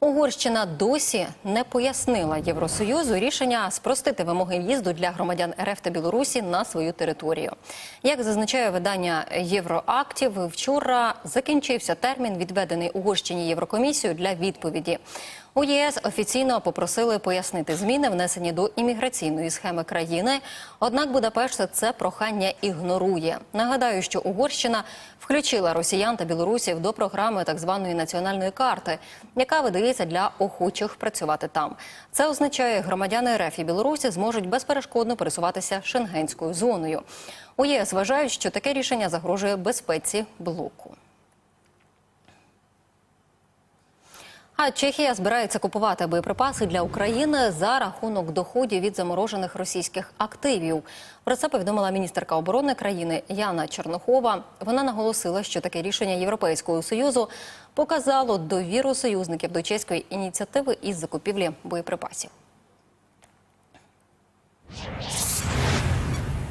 Угорщина досі не пояснила Євросоюзу рішення спростити вимоги в'їзду для громадян РФ та Білорусі на свою територію. Як зазначає видання Євроактів, вчора закінчився термін, відведений Угорщині Єврокомісію для відповіді. У ЄС офіційно попросили пояснити зміни, внесені до імміграційної схеми країни. Однак Будапешт це прохання ігнорує. Нагадаю, що Угорщина включила росіян та білорусів до програми так званої національної карти, яка видається для охочих працювати там. Це означає, громадяни РФ і Білорусі зможуть безперешкодно пересуватися шенгенською зоною. У ЄС вважають, що таке рішення загрожує безпеці блоку. А Чехія збирається купувати боєприпаси для України за рахунок доходів від заморожених російських активів. Про це повідомила міністерка оборони країни Яна Чернохова. Вона наголосила, що таке рішення Європейського союзу показало довіру союзників до чеської ініціативи із закупівлі боєприпасів.